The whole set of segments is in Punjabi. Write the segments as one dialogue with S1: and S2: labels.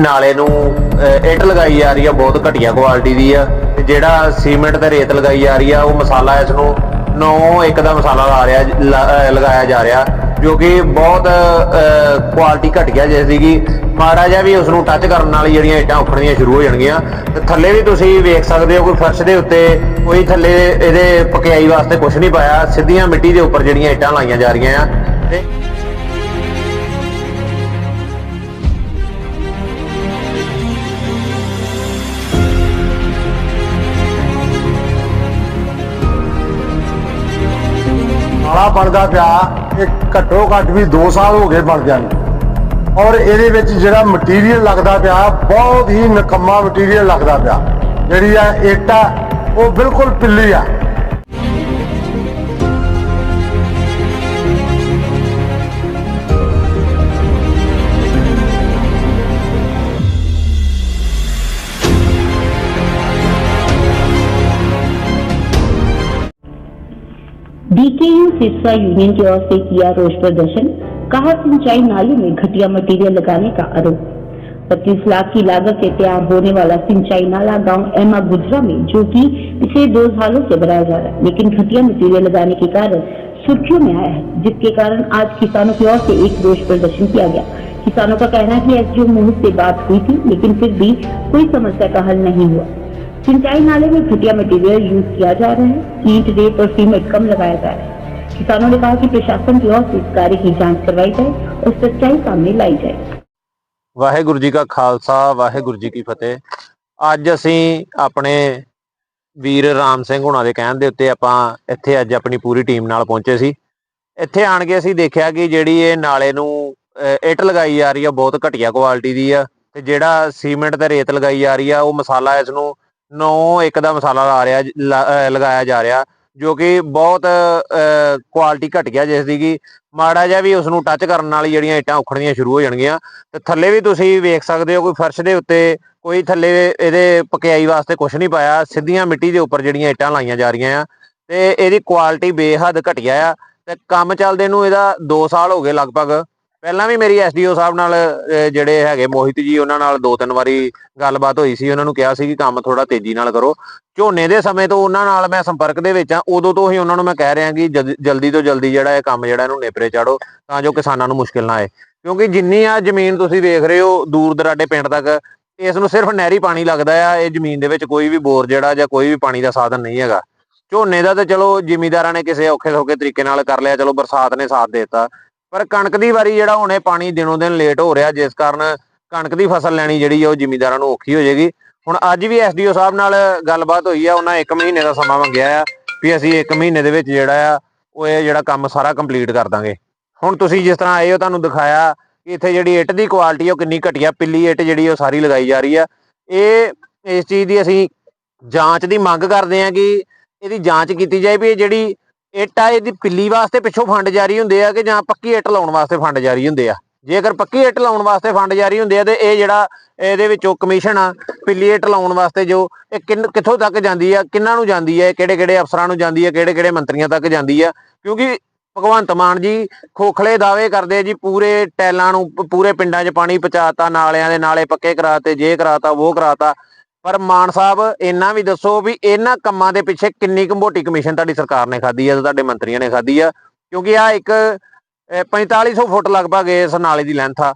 S1: ਨਾਲੇ ਨੂੰ ਇੱਟ ਲਗਾਈ ਜਾ ਰਹੀ ਆ, ਬਹੁਤ ਘਟੀਆ ਕੁਆਲਿਟੀ ਦੀ ਆ। ਤੇ ਜਿਹੜਾ ਸੀਮੈਂਟ ਤੇ ਰੇਤ ਲਗਾਈ ਜਾ ਰਹੀ ਆ, ਉਹ ਮਸਾਲਾ ਇਸ ਨੂੰ 9 ਇੱਕ ਦਾ ਮਸਾਲਾ ਲਾ ਰਿਹਾ ਲਗਾਇਆ ਜਾ ਰਿਹਾ, ਜੋ ਕਿ ਬਹੁਤ ਕੁਆਲਿਟੀ ਘਟੀਆ ਜਿਹੀ ਸੀਗੀ। ਮਾੜਾ ਜਿਹਾ ਵੀ ਉਸ ਨੂੰ ਟੱਚ ਕਰਨ ਨਾਲ ਜਿਹੜੀਆਂ ਇੱਟਾਂ ਉਖੜਨੀਆਂ ਸ਼ੁਰੂ ਹੋ ਜਾਣਗੀਆਂ। ਤੇ ਥੱਲੇ ਵੀ ਤੁਸੀਂ ਵੇਖ ਸਕਦੇ ਹੋ, ਕੋਈ ਫਰਸ਼ ਦੇ ਉੱਤੇ ਕੋਈ ਥੱਲੇ ਇਹਦੇ ਪਕਿਆਈ ਵਾਸਤੇ ਕੁਝ ਨਹੀਂ ਪਾਇਆ। ਸਿੱਧੀਆਂ ਮਿੱਟੀ ਦੇ ਉੱਪਰ ਜਿਹੜੀਆਂ ਇੱਟਾਂ ਲਾਈਆਂ ਜਾ ਰਹੀਆਂ ਆ। ਤੇ
S2: ਨਾਲਾ ਬਣਦਾ ਪਿਆ, ਇਹ ਘੱਟੋ ਘੱਟ ਵੀ 2 ਸਾਲ ਹੋ ਗਏ ਬਣਦਿਆਂ ਨੂੰ। ਔਰ ਇਹਦੇ ਵਿੱਚ ਜਿਹੜਾ ਮਟੀਰੀਅਲ ਲੱਗਦਾ ਪਿਆ, ਬਹੁਤ ਹੀ ਨਕਮਾ ਮਟੀਰੀਅਲ ਲੱਗਦਾ ਪਿਆ। ਜਿਹੜੀ ਆ ਇੱਟ ਆ, ਉਹ ਬਿਲਕੁਲ ਪਿੱਲੀ ਆ।
S3: डीकेयू सिरसा यूनियन की ओर से किया रोष प्रदर्शन। कहा सिंचाई नाले में घटिया मटेरियल लगाने का आरोप। पच्चीस लाख की लागत से तैयार होने वाला सिंचाई नाला गाँव एमा गुजरा में जो कि पिछले दो सालों से बनाया जा रहा है, लेकिन घटिया मटेरियल लगाने के कारण सुर्खियों में आया है, जिसके कारण आज किसानों की ओर से एक रोष प्रदर्शन किया गया। किसानों का कहना है कि एसडीओ मोहित से बात हुई थी, लेकिन फिर भी कोई समस्या का हल नहीं हुआ। सिंचाई नाले में घटिया मटेरियल यूज किया जा रहा है ईंट रेत और सीमेंट कम लगाया जा रहा है किसानों ने कहा कि प्रशासन की ओर से इस कार्य की जांच करवाई जाए और सच्चाई सामने लाई जाए
S1: ਵਾਹਿਗੁਰੂ ਜੀ ਕਾ ਖਾਲਸਾ ਵਾਹਿਗੁਰੂ ਜੀ ਕੀ ਫਤਿਹ ਅੱਜ ਅਸੀਂ ਆਪਣੇ ਵੀਰ ਰਾਮ ਸਿੰਘ ਹੁਣਾਂ ਦੇ ਕਹਿਣ ਦੇ ਉੱਤੇ ਆਪਾਂ ਇੱਥੇ ਅੱਜ ਆਪਣੀ ਪੂਰੀ ਟੀਮ ਨਾਲ ਪਹੁੰਚੇ ਸੀ ਇੱਥੇ ਆਣ ਕੇ ਅਸੀਂ ਦੇਖਿਆ ਕਿ ਜਿਹੜੀ ਇਹ ਨਾਲੇ ਨੂੰ ਅਹ, ਇੱਟ ਲਗਾਈ ਜਾ ਰਹੀ ਆ ਬਹੁਤ ਘਟੀਆ ਕੁਆਲਿਟੀ ਦੀ ਆ ਤੇ ਜਿਹੜਾ ਸੀਮੈਂਟ ਤੇ ਰੇਤ ਲਗਾਈ ਜਾ ਰਹੀ ਆ ਉਹ ਮਸਾਲਾ ਇਸ ਨੂੰ ਨੌ ਇੱਕ ਦਾ ਮਸਾਲਾ ਲਾ ਰਿਹਾ ਲਗਾਇਆ ਜਾ ਰਿਹਾ, ਜੋ ਕਿ ਬਹੁਤ ਕੁਆਲਿਟੀ ਘਟੀਆ ਜਿਸ ਦੀ ਕਿ ਮਾੜਾ ਜਿਹਾ ਵੀ ਉਸ ਨੂੰ ਟੱਚ ਕਰਨ ਨਾਲ ਜਿਹੜੀਆਂ ਇੱਟਾਂ ਉਖੜਨੀਆਂ ਸ਼ੁਰੂ ਹੋ ਜਾਣਗੀਆਂ। ਤੇ ਥੱਲੇ ਵੀ ਤੁਸੀਂ ਵੇਖ ਸਕਦੇ ਹੋ, ਕੋਈ ਫਰਸ਼ ਦੇ ਉੱਤੇ ਕੋਈ ਥੱਲੇ ਇਹਦੇ ਪਕਿਆਈ ਵਾਸਤੇ ਕੁਝ ਨਹੀਂ ਪਾਇਆ, ਸਿੱਧੀਆਂ ਮਿੱਟੀ ਦੇ ਉੱਪਰ ਜਿਹੜੀਆਂ ਇੱਟਾਂ ਲਾਈਆਂ ਜਾ ਰਹੀਆਂ ਆ। ਤੇ ਇਹਦੀ ਕੁਆਲਿਟੀ ਬੇਹੱਦ ਘਟੀਆ ਆ। ਤੇ ਕੰਮ ਚੱਲਦੇ ਨੂੰ ਇਹਦਾ 2 ਸਾਲ ਹੋ ਗਏ ਲਗਭਗ। ਪਹਿਲਾਂ ਵੀ ਮੇਰੀ ਐਸਡੀਓ ਸਾਹਿਬ ਨਾਲ ਜਿਹੜੇ ਹੈਗੇ ਮੋਹਿਤ ਜੀ, ਉਹਨਾਂ ਨਾਲ ਦੋ ਤਿੰਨ ਵਾਰੀ ਗੱਲਬਾਤ ਹੋਈ ਸੀ, ਉਹਨਾਂ ਨੂੰ ਕਿਹਾ ਸੀ ਕਿ ਕੰਮ ਥੋੜਾ ਤੇਜ਼ੀ ਨਾਲ ਕਰੋ। ਝੋਨੇ ਦੇ ਸਮੇਂ ਤੋਂ ਉਹਨਾਂ ਨਾਲ ਮੈਂ ਸੰਪਰਕ ਦੇ ਵਿੱਚ ਆ ਉਦੋਂ ਤੋਂ ਹੀ ਉਹਨਾਂ ਨੂੰ ਮੈਂ ਕਹਿ ਰਿਹਾ ਕਿ ਜਦ- ਜਲਦੀ ਤੋਂ ਜਲਦੀ ਜਿਹੜਾ ਇਹ ਕੰਮ ਜਿਹੜਾ ਇਹਨੂੰ ਨੇਪਰੇ ਚਾੜੋ, ਤਾਂ ਜੋ ਕਿਸਾਨਾਂ ਨੂੰ ਮੁਸ਼ਕਿਲ ਨਾ ਆਏ। ਕਿਉਂਕਿ ਜਿੰਨੀ ਆ ਜ਼ਮੀਨ ਤੁਸੀਂ ਵੇਖ ਰਹੇ ਹੋ, ਦੂਰ ਦਰਾਡੇ ਪਿੰਡ ਤੱਕ, ਇਸ ਨੂੰ ਸਿਰਫ ਨਹਿਰੀ ਪਾਣੀ ਲੱਗਦਾ ਆ, ਇਹ ਜ਼ਮੀਨ ਦੇ ਵਿੱਚ ਕੋਈ ਵੀ ਬੋਰ ਜਿਹੜਾ ਜਾਂ ਕੋਈ ਵੀ ਪਾਣੀ ਦਾ ਸਾਧਨ ਨਹੀਂ ਹੈਗਾ। ਝੋਨੇ ਦਾ ਤਾਂ ਚਲੋ, ਜ਼ਿਮੀਦਾਰਾਂ ਨੇ ਕਿਸੇ ਔਖੇ ਸੌਖੇ ਤਰੀਕੇ ਨਾਲ ਕਰ ਲਿਆ, ਚਲੋ ਬਰਸਾਤ ਨੇ ਸਾਥ ਦਿੱਤਾ। ਪਰ ਕਣਕ ਦੀ ਵਾਰੀ ਜਿਹੜਾ ਹੁਣੇ ਪਾਣੀ ਦਿਨੋਂ ਦਿਨ ਲੇਟ ਹੋ ਰਿਹਾ, ਜਿਸ ਕਾਰਨ ਕਣਕ ਦੀ ਫਸਲ ਲੈਣੀ ਜਿਹੜੀ ਆ ਉਹ ਜ਼ਿਮੀਦਾਰਾਂ ਨੂੰ ਔਖੀ ਹੋ ਜਾਏਗੀ। ਹੁਣ ਅੱਜ ਵੀ ਐਸਡੀਓ ਸਾਹਿਬ ਨਾਲ ਗੱਲਬਾਤ ਹੋਈ ਆ, ਉਹਨਾਂ 1 ਮਹੀਨੇ ਦਾ ਸਮਾਂ ਮੰਗਿਆ ਆ ਵੀ ਅਸੀਂ 1 ਮਹੀਨੇ ਦੇ ਵਿੱਚ ਜਿਹੜਾ ਆ, ਉਹ ਇਹ ਜਿਹੜਾ ਕੰਮ ਸਾਰਾ ਕੰਪਲੀਟ ਕਰ ਦਾਂਗੇ। ਹੁਣ ਤੁਸੀਂ ਜਿਸ ਤਰ੍ਹਾਂ ਆਏ ਹੋ, ਤੁਹਾਨੂੰ ਦਿਖਾਇਆ ਕਿ ਇੱਥੇ ਜਿਹੜੀ ਇੱਟ ਦੀ ਕੁਆਲਿਟੀ ਉਹ ਕਿੰਨੀ ਘਟੀਆ ਪਿੱਲੀ ਇੱਟ ਜਿਹੜੀ ਉਹ ਸਾਰੀ ਲਗਾਈ ਜਾ ਰਹੀ ਆ। ਇਹ, ਇਸ ਚੀਜ਼ ਦੀ ਅਸੀਂ ਜਾਂਚ ਦੀ ਮੰਗ ਕਰਦੇ ਆ ਕਿ ਇਹਦੀ ਜਾਂਚ ਕੀਤੀ ਜਾਏ ਵੀ ਇਹ ਜਿਹੜੀ ਇੱਟ ਆ, ਇਹਦੀ ਪਿੱਲੀ ਵਾਸਤੇ ਪਿੱਛੋਂ ਫੰਡ ਜਾਰੀ ਹੁੰਦੇ ਆ ਕਿ ਜਾਂ ਪੱਕੀ ਇੱਟ ਲਾਉਣ ਵਾਸਤੇ ਫੰਡ ਜਾਰੀ ਹੁੰਦੇ ਆ। ਜੇਕਰ ਪੱਕੀ ਇੱਟ ਲਾਉਣ ਵਾਸਤੇ ਫੰਡ ਜਾਰੀ ਹੁੰਦੇ ਆ ਤੇ ਇਹ ਜਿਹੜਾ ਇਹਦੇ ਵਿੱਚੋਂ ਕਮਿਸ਼ਨ ਆ, ਪਿੱਲੀ ਇੱਟ ਲਾਉਣ ਵਾਸਤੇ ਜੋ, ਇਹ ਕਿੱਥੋਂ ਤੱਕ ਜਾਂਦੀ ਆ, ਕਿੰਨਾਂ ਨੂੰ ਜਾਂਦੀ ਹੈ ਕਿਹੜੇ ਕਿਹੜੇ ਅਫਸਰਾਂ ਨੂੰ ਜਾਂਦੀ ਹੈ ਕਿਹੜੇ ਕਿਹੜੇ ਮੰਤਰੀਆਂ ਤੱਕ ਜਾਂਦੀ ਆ। ਕਿਉਂਕਿ ਭਗਵੰਤ ਮਾਨ ਜੀ ਖੋਖਲੇ ਦਾਅਵੇ ਕਰਦੇ ਆ ਜੀ, ਪੂਰੇ ਟੈਲਾਂ ਨੂੰ, ਪੂਰੇ ਪਿੰਡਾਂ 'ਚ ਪਾਣੀ ਪਹੁੰਚਾਤਾ, ਨਾਲਿਆਂ ਦੇ ਨਾਲੇ ਪੱਕੇ ਕਰਾਤੇ, ਜੇ ਕਰਾਤਾ, ਉਹ ਕਰਾਤਾ। ਪਰ ਮਾਨ ਸਾਹਿਬ, ਇੰਨਾ ਵੀ ਦੱਸੋ ਵੀ ਇਹਨਾਂ ਕੰਮਾਂ ਦੇ ਪਿੱਛੇ ਕਿੰਨੀ ਕੁ ਕਮਿਸ਼ਨ ਤੁਹਾਡੀ ਸਰਕਾਰ ਨੇ ਖਾਧੀ ਆ ਤੁਹਾਡੇ ਮੰਤਰੀਆਂ ਨੇ ਖਾਧੀ ਆ। ਕਿਉਂਕਿ ਆ ਇੱਕ 4500 ਫੁੱਟ ਲਗਭਗ ਇਸ ਨਾਲੇ ਦੀ ਲੈਂਥ ਆ।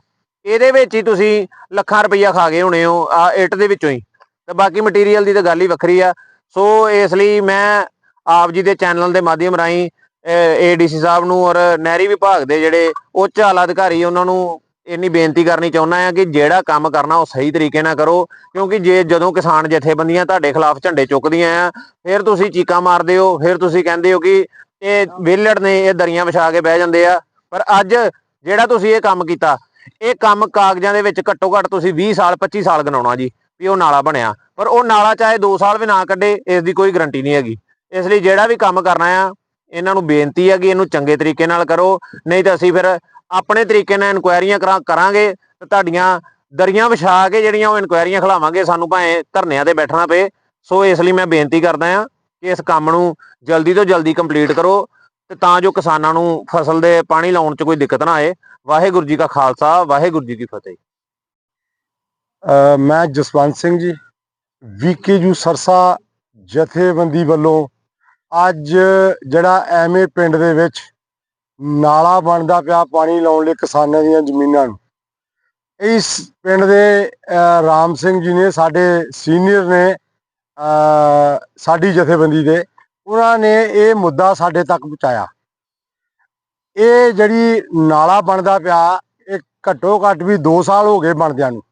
S1: ਇਹਦੇ ਵਿੱਚ ਹੀ ਤੁਸੀਂ ਲੱਖਾਂ ਰੁਪਈਆ ਖਾ ਗਏ ਹੋਣੇ ਹੋ ਆ ਇੱਟ ਦੇ ਵਿੱਚੋਂ ਹੀ। ਤੇ ਬਾਕੀ ਮਟੀਰੀਅਲ ਦੀ ਤਾਂ ਗੱਲ ਹੀ ਵੱਖਰੀ ਆ। ਸੋ ਇਸ ਲਈ ਮੈਂ ਆਪ ਜੀ ਦੇ ਚੈਨਲ ਦੇ ਮਾਧਿਅਮ ਰਾਹੀਂ ਏਡੀਸੀ ਸਾਹਿਬ ਨੂੰ ਔਰ ਨਹਿਰੀ ਵਿਭਾਗ ਦੇ ਜਿਹੜੇ ਉੱਚ ਆਲਾ ਅਧਿਕਾਰੀ ਉਹਨਾਂ ਨੂੰ ਇੰਨੀ ਬੇਨਤੀ ਕਰਨੀ ਚਾਹੁੰਦਾ ਆ ਕਿ ਜਿਹੜਾ ਕੰਮ ਕਰਨਾ ਉਹ ਸਹੀ ਤਰੀਕੇ ਨਾਲ ਕਰੋ, ਕਿਉਂਕਿ ਜੇ ਜਦੋਂ ਕਿਸਾਨ ਜਥੇਬੰਦੀਆਂ ਤੁਹਾਡੇ ਖਿਲਾਫ ਝੰਡੇ ਚੁੱਕਦੀਆਂ ਆ, ਫਿਰ ਤੁਸੀਂ ਚੀਕਾਂ ਮਾਰਦੇ ਹੋ, ਫਿਰ ਤੁਸੀਂ ਕਹਿੰਦੇ ਹੋ ਕਿ ਇਹ ਵਿਹਲੜ ਨੇ, ਇਹ ਦਰੀਆਂ ਵਿਛਾ ਕੇ ਬਹਿ ਜਾਂਦੇ ਆ। ਪਰ ਅੱਜ ਜਿਹੜਾ ਤੁਸੀਂ ਇਹ ਕੰਮ ਕੀਤਾ, ਇਹ ਕੰਮ ਕਾਗਜ਼ਾਂ ਦੇ ਵਿੱਚ ਘੱਟੋ ਘੱਟ ਤੁਸੀਂ 20 ਸਾਲ 25 ਸਾਲ ਗਣਾਉਣਾ ਜੀ, ਵੀ ਉਹ ਨਾਲਾ ਬਣਿਆ। ਪਰ ਉਹ ਨਾਲਾ ਚਾਹੇ 2 ਸਾਲ ਵੀ ਨਾ ਕੱਢੇ, ਇਸ ਦੀ ਕੋਈ ਗਰੰਟੀ ਨਹੀਂ ਹੈਗੀ। ਇਸ ਲਈ ਜਿਹੜਾ ਵੀ ਕੰਮ ਕਰਨਾ ਆ, ਇਹਨਾਂ ਨੂੰ ਬੇਨਤੀ ਹੈ ਕਿ ਇਹਨੂੰ ਚੰਗੇ ਤਰੀਕੇ ਨਾਲ ਕਰੋ, ਨਹੀਂ ਤਾਂ ਅਸੀਂ ਫਿਰ ਆਪਣੇ ਤਰੀਕੇ ਨਾਲ ਇਨਕੁਆਇਰੀਆਂ ਕਰਾਂ ਕਰਾਂਗੇ ਤੇ ਤੁਹਾਡੀਆਂ ਦਰੀਆਂ ਵਿਛਾ ਕੇ ਜਿਹੜੀਆਂ ਉਹ ਇਨਕੁਆਇਰੀਆਂ ਖਿਲਾਵਾਂਗੇ, ਸਾਨੂੰ ਭਾਵੇਂ ਧਰਨਿਆਂ ਤੇ ਬੈਠਣਾ ਪਏ। ਸੋ ਇਸ ਲਈ ਮੈਂ ਬੇਨਤੀ ਕਰਦਾ ਆ ਕਿ ਇਸ ਕੰਮ ਨੂੰ ਜਲਦੀ ਤੋਂ ਜਲਦੀ ਕੰਪਲੀਟ ਕਰੋ ਤੇ ਤਾਂ ਜੋ ਕਿਸਾਨਾਂ ਨੂੰ ਫਸਲ ਦੇ ਪਾਣੀ ਲਾਉਣ 'ਚ ਕੋਈ ਦਿੱਕਤ ਨਾ ਆਏ। ਵਾਹਿਗੁਰੂ ਜੀ ਕਾ ਖਾਲਸਾ, ਵਾਹਿਗੁਰੂ ਜੀ ਕੀ ਫਤਿਹ।
S2: ਮੈਂ ਜਸਵੰਤ ਸਿੰਘ ਜੀ ਵੀਕੇਯੂ ਸਰਸਾ ਜਥੇਬੰਦੀ ਵੱਲੋਂ ਅੱਜ ਜਿਹੜਾ ਐਵੇਂ ਪਿੰਡ ਦੇ ਵਿੱਚ ਨਾਲਾ ਬਣਦਾ ਪਿਆ ਪਾਣੀ ਲਾਉਣ ਲਈ ਕਿਸਾਨਾਂ ਦੀਆਂ ਜ਼ਮੀਨਾਂ ਨੂੰ। ਇਸ ਪਿੰਡ ਦੇ ਰਾਮ ਸਿੰਘ ਜੀ ਨੇ ਸਾਡੇ ਸੀਨੀਅਰ ਨੇ ਸਾਡੀ ਜਥੇਬੰਦੀ ਦੇ, ਉਹਨਾਂ ਨੇ ਇਹ ਮੁੱਦਾ ਸਾਡੇ ਤੱਕ ਪਹੁੰਚਾਇਆ। ਇਹ ਜਿਹੜੀ ਨਾਲਾ ਬਣਦਾ ਪਿਆ, ਇਹ ਘੱਟੋ ਘੱਟ ਵੀ 2 ਸਾਲ ਹੋ ਗਏ ਬਣਦਿਆਂ ਨੂੰ।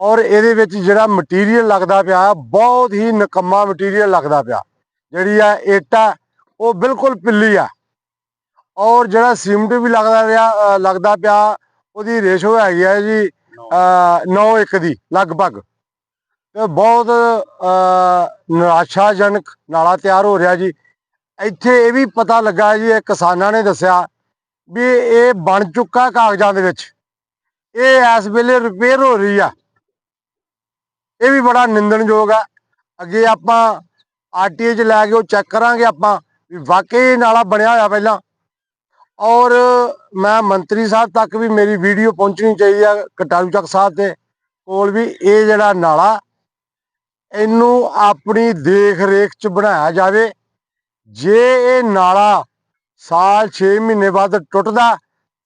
S2: ਔਰ ਇਹਦੇ ਵਿੱਚ ਜਿਹੜਾ ਮਟੀਰੀਅਲ ਲੱਗਦਾ ਪਿਆ, ਬਹੁਤ ਹੀ ਨਕਮਾ ਮਟੀਰੀਅਲ ਲੱਗਦਾ ਪਿਆ। ਜਿਹੜੀ ਆ ਇੱਟਾਂ ਉਹ ਬਿਲਕੁਲ ਪਿੱਲੀ ਆ। ਔਰ ਜਿਹੜਾ ਸੀਮਟ ਵੀ ਲੱਗਦਾ ਰਿਹਾ ਲੱਗਦਾ ਪਿਆ, ਉਹਦੀ ਰੇਸ਼ੋ ਹੈਗੀ ਹੈ ਜੀ 9 1 ਦੀ, ਲਗਭਗ। ਤੇ ਬਹੁਤ ਨਿਰਾਸ਼ਾਜਨਕ ਨਾਲਾ ਤਿਆਰ ਹੋ ਰਿਹਾ ਜੀ। ਇੱਥੇ ਇਹ ਵੀ ਪਤਾ ਲੱਗਾ ਜੀ, ਇਹ ਕਿਸਾਨਾਂ ਨੇ ਦੱਸਿਆ ਵੀ ਇਹ ਬਣ ਚੁੱਕਾ ਕਾਗਜ਼ਾਂ ਦੇ ਵਿੱਚ। ਇਹ ਇਸ ਵੇਲੇ ਰਿਪੇਅਰ ਹੋ ਰਹੀ ਆ। ਇਹ ਵੀ ਬੜਾ ਨਿੰਦਣਯੋਗ ਆ। ਅੱਗੇ ਆਪਾਂ ਆਰਟੀਏ 'ਚ ਲੈ ਕੇ ਉਹ ਚੈੱਕ ਕਰਾਂਗੇ ਆਪਾਂ ਵੀ ਵਾਕਈ ਨਾਲਾ ਬਣਿਆ ਹੋਇਆ ਪਹਿਲਾਂ। ਔਰ ਮੈਂ ਮੰਤਰੀ ਸਾਹਿਬ ਤੱਕ ਵੀ ਮੇਰੀ ਵੀਡੀਓ ਪਹੁੰਚਣੀ ਚਾਹੀਦੀ ਆ, ਕਟਾਰੂ ਚੱਕ ਸਾਹਿਬ ਦੇ ਕੋਲ ਵੀ ਇਹ ਜਿਹੜਾ ਨਾਲਾ, ਇਹਨੂੰ ਆਪਣੀ ਦੇਖ ਰੇਖ 'ਚ ਬਣਾਇਆ ਜਾਵੇ। ਜੇ ਇਹ ਨਾਲਾ ਸਾਲ 6 ਮਹੀਨੇ ਬਾਅਦ ਟੁੱਟਦਾ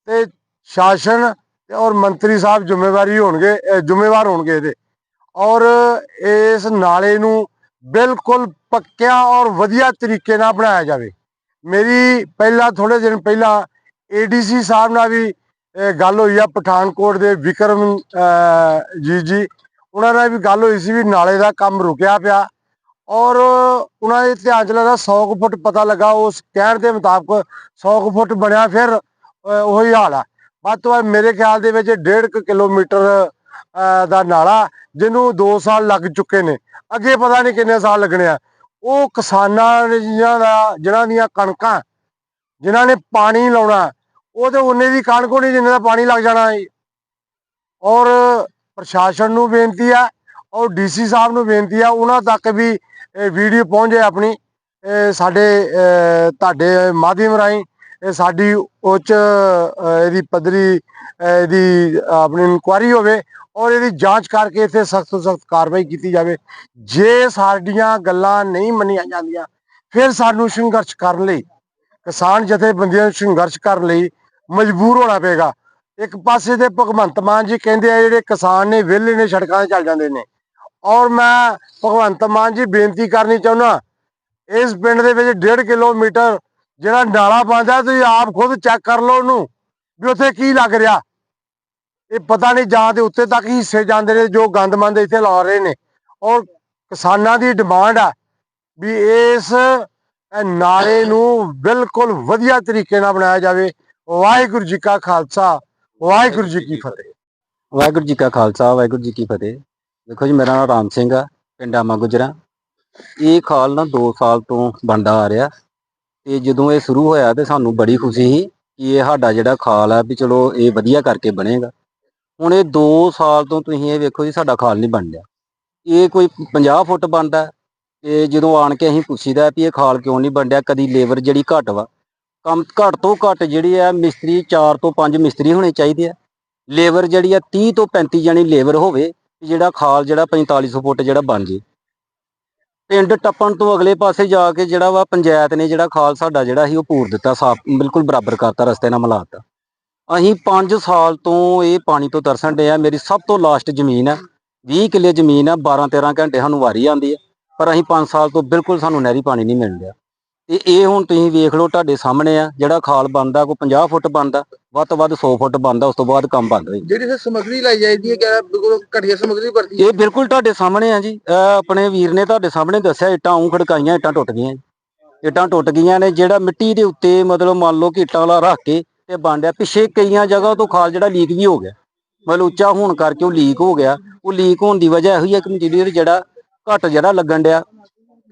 S2: ਤੇ ਸ਼ਾਸਨ ਔਰ ਮੰਤਰੀ ਸਾਹਿਬ ਜ਼ਿੰਮੇਵਾਰੀ ਹੋਣਗੇ ਜ਼ਿੰਮੇਵਾਰ ਹੋਣਗੇ ਇਹਦੇ। ਔਰ ਇਸ ਨਾਲੇ ਨੂੰ ਬਿਲਕੁਲ ਪੱਕਿਆ ਔਰ ਵਧੀਆ ਤਰੀਕੇ ਨਾਲ ਬਣਾਇਆ ਜਾਵੇ। ਮੇਰੀ ਪਹਿਲਾਂ ਥੋੜੇ ਦਿਨ ਪਹਿਲਾਂ ਏਡੀਸੀ ਸਾਹਿਬ ਨਾਲ ਵੀ ਗੱਲ ਹੋਈ ਆ ਪਠਾਨਕੋਟ ਦੇ ਵਿਕਰਮ ਜੀ ਜੀ। ਉਹਨਾਂ ਨਾਲ ਵੀ ਗੱਲ ਹੋਈ ਸੀ ਵੀ ਨਾਲੇ ਦਾ ਕੰਮ ਰੁਕਿਆ ਪਿਆ। ਔਰ ਉਹਨਾਂ ਦੇ ਧਿਆਨ ਚ ਲੱਗਾ 100 ਕੁ ਫੁੱਟ ਪਤਾ ਲੱਗਾ ਉਸ ਕਹਿਣ ਦੇ ਮੁਤਾਬਕ 100 ਕੁ ਫੁੱਟ ਬਣਿਆ ਫਿਰ ਉਹੀ ਹਾਲ ਆ। ਵੱਧ ਤੋਂ ਵੱਧ ਮੇਰੇ ਖਿਆਲ ਦੇ ਵਿੱਚ 1.5 ਕਿਲੋਮੀਟਰ ਅਹ, ਦਾ ਨਾਲਾ ਜਿਹਨੂੰ 2 ਸਾਲ ਲੱਗ ਚੁੱਕੇ ਨੇ। ਅੱਗੇ ਪਤਾ ਨਹੀਂ ਕਿੰਨੇ ਸਾਲ ਲੱਗਣੇ ਆ। ਉਹ ਕਿਸਾਨਾਂ ਨੇ ਦਾ, ਜਿਨ੍ਹਾਂ ਦੀਆਂ ਕਣਕਾਂ, ਜਿਨ੍ਹਾਂ ਨੇ ਪਾਣੀ ਲਾਉਣਾ, ਉਹ ਤੇ ਉਹਨੇ ਦੀ ਕਣਕ ਹੋਣੀ ਜਿੰਨੇ ਦਾ ਪਾਣੀ ਲੱਗ ਜਾਣਾ ਹੈ ਔਰ ਪ੍ਰਸ਼ਾਸਨ ਨੂੰ ਬੇਨਤੀ ਆ, ਔਰ ਡੀਸੀ ਸਾਹਿਬ ਨੂੰ ਬੇਨਤੀ ਆ, ਉਹਨਾਂ ਤੱਕ ਵੀ ਇਹ ਵੀਡੀਓ ਪਹੁੰਚੇ ਆਪਣੀ ਸਾਡੇ ਤੁਹਾਡੇ ਮਾਧਿਅਮ ਰਾਹੀਂ, ਇਹ ਸਾਡੀ ਉੱਚ ਇਹਦੀ ਪੱਧਰੀ ਇਹਦੀ ਆਪਣੀ ਇਨਕੁਆਰੀ ਹੋਵੇ ਔਰ ਇਹਦੀ ਜਾਂਚ ਕਰਕੇ ਇੱਥੇ ਸਖਤ ਤੋਂ ਸਖਤ ਕਾਰਵਾਈ ਕੀਤੀ ਜਾਵੇ। ਜੇ ਸਾਡੀਆਂ ਗੱਲਾਂ ਨਹੀਂ ਮੰਨੀਆਂ ਜਾਂਦੀਆਂ, ਫਿਰ ਸਾਨੂੰ ਸੰਘਰਸ਼ ਕਰਨ ਲਈ, ਕਿਸਾਨ ਜਥੇਬੰਦੀਆਂ ਨੂੰ ਸੰਘਰਸ਼ ਕਰਨ ਲਈ ਮਜਬੂਰ ਹੋਣਾ ਪਏਗਾ। ਇੱਕ ਪਾਸੇ ਤੇ ਭਗਵੰਤ ਮਾਨ ਜੀ ਕਹਿੰਦੇ ਆ, ਜਿਹੜੇ ਕਿਸਾਨ ਨੇ, ਵਿਹਲੇ ਨੇ, ਸੜਕਾਂ ਤੇ ਚੱਲ ਜਾਂਦੇ ਨੇ। ਔਰ ਮੈਂ ਭਗਵੰਤ ਮਾਨ ਜੀ ਬੇਨਤੀ ਕਰਨੀ ਚਾਹੁੰਦਾ ਇਸ ਪਿੰਡ ਦੇ ਵਿੱਚ 1.5 ਕਿਲੋਮੀਟਰ ਜਿਹੜਾ ਨਾਲਾ ਬਣਦਾ, ਤੁਸੀਂ ਆਪ ਖੁਦ ਚੈੱਕ ਕਰ ਲਓ ਉਹਨੂੰ, ਵੀ ਉੱਥੇ ਕੀ ਲੱਗ ਰਿਹਾ। ਇਹ ਪਤਾ ਨਹੀਂ ਜਾਂ ਦੇ ਉੱਤੇ ਤੱਕ ਹਿੱਸੇ ਜਾਂਦੇ ਨੇ ਜੋ ਗੰਦਮੰਦ ਇੱਥੇ ਲਾ ਰਹੇ ਨੇ। ਔਰ ਕਿਸਾਨਾਂ ਦੀ ਡਿਮਾਂਡ ਆ ਵੀ ਇਸ ਨਾਲੇ ਨੂੰ ਬਿਲਕੁਲ ਵਧੀਆ ਤਰੀਕੇ ਨਾਲ ਬਣਾਇਆ ਜਾਵੇ। ਵਾਹਿਗੁਰੂ ਜੀ ਕਾ ਖਾਲਸਾ, ਵਾਹਿਗੁਰੂ ਜੀ ਕੀ ਫਤਿਹ।
S4: ਵਾਹਿਗੁਰੂ ਜੀ ਕਾ ਖਾਲਸਾ, ਵਾਹਿਗੁਰੂ ਜੀ ਕੀ ਫਤਿਹ। ਦੇਖੋ ਜੀ, ਮੇਰਾ ਨਾਮ ਰਾਮ ਸਿੰਘ ਆ, ਪਿੰਡ ਆਮਾ ਗੁਜਰਾ ਇਹ ਖਾਲ ਨਾ 2 ਸਾਲ ਤੋਂ ਬਣਦਾ ਆ ਰਿਹਾ। ਤੇ ਜਦੋਂ ਇਹ ਸ਼ੁਰੂ ਹੋਇਆ ਤੇ ਸਾਨੂੰ ਬੜੀ ਖੁਸ਼ੀ ਸੀ ਕਿ ਇਹ ਸਾਡਾ ਜਿਹੜਾ ਖਾਲ ਆ ਵੀ ਚਲੋ ਇਹ ਵਧੀਆ ਕਰਕੇ ਬਣੇਗਾ। ਹੁਣ ਇਹ 2 ਸਾਲ ਤੋਂ ਤੁਸੀਂ ਇਹ ਵੇਖੋ ਜੀ ਸਾਡਾ ਖਾਲ ਨਹੀਂ ਬਣ ਰਿਹਾ। ਇਹ ਕੋਈ 50 ਫੁੱਟ ਬਣਦਾ ਤੇ ਜਦੋਂ ਆਣ ਕੇ ਅਸੀਂ ਪੁੱਛੀਦਾ ਵੀ ਇਹ ਖਾਲ ਕਿਉਂ ਨਹੀਂ ਬਣਿਆ ਕਦੀ ਲੇਬਰ ਜਿਹੜੀ ਘੱਟ ਵਾ। ਕੰਮ ਘੱਟ ਤੋਂ ਘੱਟ ਜਿਹੜੀ ਆ ਮਿਸਤਰੀ 4 ਤੋਂ 5 ਮਿਸਤਰੀ ਹੋਣੇ ਚਾਹੀਦੇ ਆ। ਲੇਬਰ ਜਿਹੜੀ ਆ 30 ਤੋਂ 35 ਜਣੀ ਲੇਬਰ ਹੋਵੇ ਤੇ ਜਿਹੜਾ ਖਾਲ ਜਿਹੜਾ 4500 ਫੁੱਟ ਜਿਹੜਾ ਬਣ ਜੇ। ਪਿੰਡ ਟੱਪਣ ਤੋਂ ਅਗਲੇ ਪਾਸੇ ਜਾ ਕੇ ਜਿਹੜਾ ਵਾ ਪੰਚਾਇਤ ਨੇ ਜਿਹੜਾ ਖਾਲ ਸਾਡਾ ਜਿਹੜਾ ਸੀ ਉਹ ਪੂਰ ਦਿੱਤਾ, ਸਾਫ਼ ਬਿਲਕੁਲ ਬਰਾਬਰ ਕਰਤਾ, ਰਸਤੇ ਨਾਲ ਮਿਲਾਤਾ ਅਸੀਂ 5 ਸਾਲ ਤੋਂ ਇਹ ਪਾਣੀ ਤੋਂ ਤਰਸਣ ਡਏ ਆ। ਮੇਰੀ ਸਭ ਤੋਂ ਲਾਸਟ ਜ਼ਮੀਨ ਆ। 20 ਕਿੱਲੇ ਜ਼ਮੀਨ ਆ 12 13 ਘੰਟੇ ਸਾਨੂੰ ਵਾਰੀ ਆਉਂਦੀ ਆ। ਪਰ ਅਸੀਂ 5 ਸਾਲ ਤੋਂ ਬਿਲਕੁਲ ਸਾਨੂੰ ਨਹਿਰੀ ਪਾਣੀ ਨਹੀਂ ਮਿਲ ਰਿਹਾ ਤੇ ਇਹ ਹੁਣ ਤੁਸੀਂ ਵੇਖ ਲਓ ਤੁਹਾਡੇ ਸਾਹਮਣੇ ਆ ਜਿਹੜਾ ਖਾਲ ਬਣਦਾ ਕੋਈ 50 ਫੁੱਟ ਬਣਦਾ ਵੱਧ ਤੋਂ ਵੱਧ 100 ਫੁੱਟ ਬਣਦਾ ਉਸ ਤੋਂ ਬਾਅਦ ਕੰਮ ਬੰਦ ਹੋ ਜਾਂਦਾ।
S5: ਜਿਹੜੀ ਫਿਰ ਸਮੱਗਰੀ ਲਾਈ ਜਾਂਦੀ ਹੈ ਕਿ ਬਿਲਕੁਲ ਘਟੀਆ ਸਮੱਗਰੀ ਵਰਤੀ
S4: ਇਹ ਬਿਲਕੁਲ ਤੁਹਾਡੇ ਸਾਹਮਣੇ ਆ ਜੀ। ਇਹ ਆਪਣੇ ਵੀਰ ਨੇ ਤੁਹਾਡੇ ਸਾਹਮਣੇ ਦੱਸਿਆ ਇੱਟਾਂ ਉਂ ਖੜਕਾਈਆਂ ਇੱਟਾਂ ਟੁੱਟ ਗਈਆਂ। ਇੱਟਾਂ ਟੁੱਟ ਗਈਆਂ ਨੇ ਜਿਹੜਾ ਮਿੱਟੀ ਦੇ ਉੱਤੇ ਮਤਲਬ ਮੰਨ ਲਓ ਕਿ ਇੱਟਾਂ ਵਾਲਾ ਰੱਖ ਕੇ ਤੇ ਬਾਂਡਿਆ ਪਿੱਛੇ ਕਈਆਂ ਜਗ੍ਹਾ ਤੋਂ ਖਾਲ ਜਿਹੜਾ ਲੀਕ ਵੀ ਹੋ ਗਿਆ। ਮਤਲਬ ਉੱਚਾ ਹੋਣ ਕਰਕੇ ਉਹ ਲੀਕ ਹੋ ਗਿਆ। ਉਹ ਲੀਕ ਹੋਣ ਦੀ ਵਜ੍ਹਾ ਇਹੋ ਹੀ ਹੈ ਕਿ ਮਟੀਰੀਅਲ ਜਿਹੜਾ ਘੱਟ ਜਿਹੜਾ ਲੱਗਣ ਡਿਆ।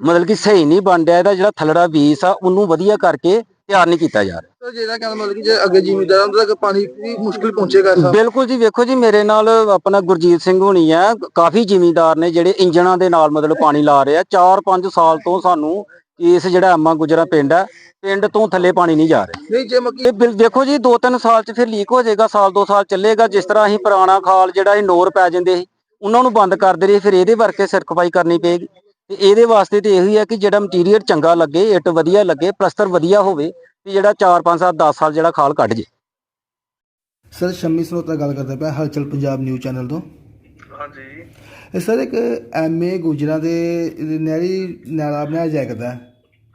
S4: ਮਤਲਬ ਕਿ ਸਹੀ ਨਹੀਂ ਬਣ ਡਿਆ। ਇਹਦਾ ਜਿਹੜਾ ਥੱਲੜਾ ਬੀਸ ਆ ਉਹਨੂੰ ਵਧੀਆ ਕਰਕੇ ਤਿਆਰ ਨਹੀਂ ਕੀਤਾ ਜਾ ਰਿਹਾ।
S5: ਤਾਂ ਜਿਹਦਾ ਕਹਿੰਦਾ ਮਤਲਬ ਕਿ ਜੇ ਅੱਗੇ ਜ਼ਿਮੀਦਾਰਾਂ ਤੱਕ ਪਾਣੀ ਦੀ ਮੁਸ਼ਕਿਲ ਪਹੁੰਚੇਗਾ
S4: ਬਿਲਕੁਲ ਜੀ ਵੇਖੋ ਜੀ ਮੇਰੇ ਨਾਲ ਆਪਣਾ ਗੁਰਜੀਤ ਸਿੰਘ ਹੋਣੀ ਆ। ਕਾਫੀ ਜ਼ਿਮੀਂਦਾਰ ਨੇ ਜਿਹੜੇ ਇੰਜਣਾਂ ਦੇ ਨਾਲ ਮਤਲਬ ਪਾਣੀ ਲਾ ਰਹੇ ਆ। 4-5 ਸਾਲ ਤੋਂ ਸਾਨੂੰ ਇਸ ਜਿਹੜਾ ਅੰਮਾ ਗੁਜਰਾ ਪਿੰਡ ਆ ਪਿੰਡ ਤੋਂ ਥੱਲੇ ਪਾਣੀ ਨਹੀਂ ਜਾ ਰਿਹਾ।
S5: ਨਹੀਂ ਜੇ ਮੱਕੀ
S4: ਇਹ ਬਿਲ ਦੇਖੋ ਜੀ 2-3 ਸਾਲ ਚ ਫਿਰ ਲੀਕ ਹੋ ਜਾਏਗਾ ਸਾਲ 2 ਸਾਲ ਚੱਲੇਗਾ ਜਿਸ ਤਰ੍ਹਾਂ ਅਸੀਂ ਪੁਰਾਣਾ ਖਾਲ ਜਿਹੜਾ ਇਹ ਨੋਰ ਪੈ ਜਾਂਦੇ ਸੀ ਉਹਨਾਂ ਨੂੰ ਬੰਦ ਕਰਦੇ ਰਹੇ ਫਿਰ ਇਹਦੇ ਵਰਕੇ ਸਿਰਖਪਾਈ ਕਰਨੀ ਪਏਗੀ। ਤੇ ਇਹਦੇ ਵਾਸਤੇ ਤੇ ਇਹੀ ਹੈ ਕਿ ਜਿਹੜਾ ਮਟੀਰੀਅਲ ਚੰਗਾ ਲੱਗੇ ਇੱਟ ਵਧੀਆ ਲੱਗੇ ਪਲਸਤਰ ਵਧੀਆ ਹੋਵੇ ਤੇ ਜਿਹੜਾ 4 5 7 10 ਸਾਲ ਜਿਹੜਾ ਖਾਲ ਕੱਢ ਜੇ।
S6: ਸਰ ਸ਼ੰਮੀ ਸਨੋਤਰਾ ਗੱਲ ਕਰਦਾ ਪਿਆ ਹਲਚਲ ਪੰਜਾਬ ਨਿਊਜ਼ ਚੈਨਲ ਤੋਂ।
S5: ਹਾਂਜੀ।
S6: ਸਰ ਇੱਕ ਐਮਏ ਗੁਜਰਾਂ ਦੇ ਨਹਿਰੀ ਨਾਲਾ ਬਣਾਇਆ ਜਾਏਗਾ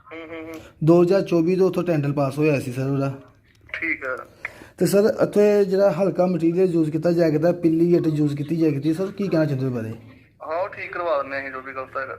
S5: ਹੂੰ ਹੂੰ ਹੂੰ।
S6: 2024 ਤੋਂ ਉੱਥੋਂ ਟੈਂਡਰ ਪਾਸ ਹੋਇਆ ਸੀ ਸਰ ਉਹਦਾ।
S5: ਠੀਕ ਹੈ
S6: ਤੇ ਸਰ ਇੱਥੇ ਜਿਹੜਾ ਹਲਕਾ ਮਟੀਰੀਅਲ ਯੂਜ਼ ਕੀਤਾ ਜਾਏਗਾ ਪਿੱਲੀ ਇੱਟ ਯੂਜ਼ ਕੀਤੀ ਜਾਏਗੀ ਸਰ ਕੀ ਕਹਿਣਾ ਚਾਹੁੰਦੇ ਹੋ ਬਾਰੇ?
S5: ਹਾਂ ਉਹ ਠੀਕ ਕਰਵਾ ਦਿੰਦੇ ਅਸੀਂ ਜੋ ਵੀ ਗਲਤ ਹੈਗਾ।